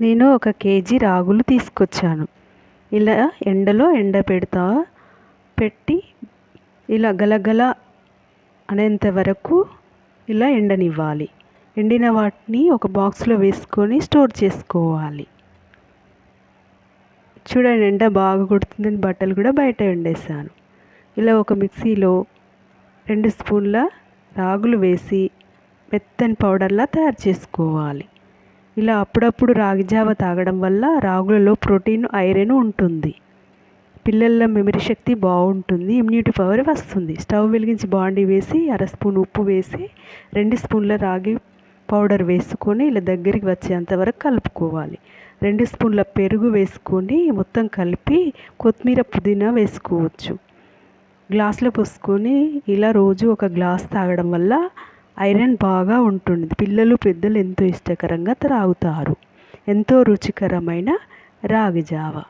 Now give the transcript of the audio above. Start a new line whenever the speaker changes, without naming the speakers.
నేను ఒక కేజీ రాగులు తీసుకొచ్చాను. ఇలా ఎండలో ఎండ పెడతా పెట్టి ఇలా గలగల అనేంత వరకు ఇలా ఎండనివ్వాలి. ఎండిన వాటిని ఒక బాక్స్లో వేసుకొని స్టోర్ చేసుకోవాలి. చూడండి ఎండ బాగా కొడుతుందని బట్టలు కూడా బయట ఎండేసాను ఇలా ఒక మిక్సీలో రెండు స్పూన్ల రాగులు వేసి మెత్తని పౌడర్లా తయారు చేసుకోవాలి. ఇలా అప్పుడప్పుడు రాగి జావ తాగడం వల్ల రాగులలో ప్రోటీన్ ఐరన్ ఉంటుంది. పిల్లల మెమరీ శక్తి బాగుంటుంది. ఇమ్యూనిటీ పవర్ వస్తుంది. స్టవ్ వెలిగించి బాండీ వేసి అర స్పూన్ ఉప్పు వేసి రెండు స్పూన్ల రాగి పౌడర్ వేసుకొని ఇలా దగ్గరికి వచ్చేంత వరకు కలుపుకోవాలి. రెండు స్పూన్ల పెరుగు వేసుకొని మొత్తం కలిపి కొత్తిమీర పుదీనా వేసుకోవచ్చు. గ్లాసులో పోసుకొని ఇలా రోజు ఒక గ్లాస్ తాగడం వల్ల ఐరన్ బాగా ఉంటుంది పిల్లలు పెద్దలు ఎంతో ఇష్టకరంగా త్రాగుతారు. ఎంతో రుచికరమైన రాగి జావ.